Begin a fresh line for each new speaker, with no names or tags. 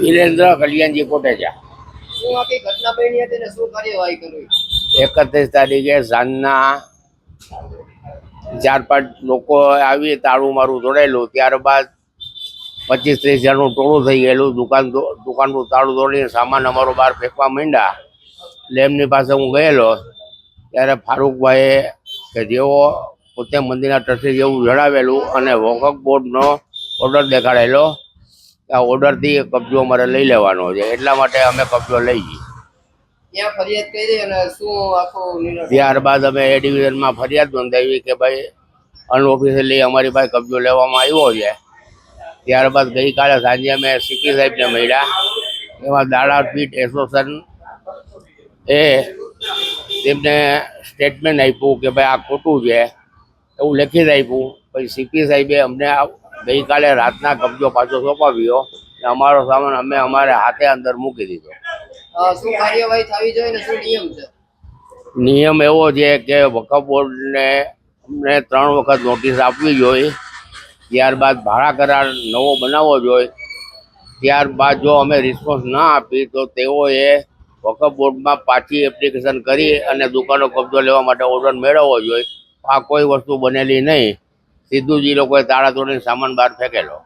વિરેન્દ્ર કલ્યાણજી કોટેચા એકત્રીસ તારીખે સાંજના ચાર પાંચ લોકો આવી તાળું મારું તોડેલું ત્યારબાદ પચીસ ત્રીસ જણનું ટોળું થઈ ગયેલું. દુકાન દુકાનનું તાળું તોડીને સામાન અમારો બહાર ફેંકવા માંડ્યા. એટલે એમની પાસે હું ગયેલો. ત્યારે ફારૂકભાઈએ કે જેઓ પોતે મંદિરના ટ્રસ્ટી જેવું જણાવેલું અને વોકફ બોર્ડનો ઓર્ડર દેખાડેલો. આ ઓર્ડરથી કબજો અમારે લઈ લેવાનો છે. એટલા માટે અમે કબજો લઈ જઈએ ત્યારબાદ અમે એ ડિવિઝનમાં ફરિયાદ નોંધાવી કે ભાઈ અનઓફિશિયલી અમારી પાસે કબજો લેવામાં આવ્યો છે. ત્યારબાદ ગઈકાલે સાંજે અમે સીપી સાહેબને મળ્યા. એમાં દાડા પીઠ એસોસિએશન એ તેમને સ્ટેટમેન્ટ આપ્યું કે ભાઈ આ ખોટું છે. એવું લખી જ આપ્યું પછી સીપી સાહેબે અમને ગઈકાલે રાતના કબજો પાછો સોંપાવ્યો અમારો સામાન અમે અમારે હાથે અંદર મૂકી દીધો.
શું કાર્યવાહી થવી જોઈએ ને શું નિયમ છે?
નિયમ એવો છે કે વકફ બોર્ડને અમને ત્રણ વખત નોટિસ આપવી જોઈએ ત્યારબાદ ભાડા કરાર નવો બનાવવો જોઈએ. ત્યારબાદ જો અમે રિસ્પોન્સ ના આપી તો તેઓએ વકફ બોર્ડમાં પાછી એપ્લિકેશન કરી અને દુકાનો કબજો લેવા માટે ઓર્ડર મેળવવો જોઈએ. આ કોઈ વસ્તુ બનેલી નહીં. સીધું જ એ લોકોએ તાળા તોડીને સામાન બહાર ફેંકેલો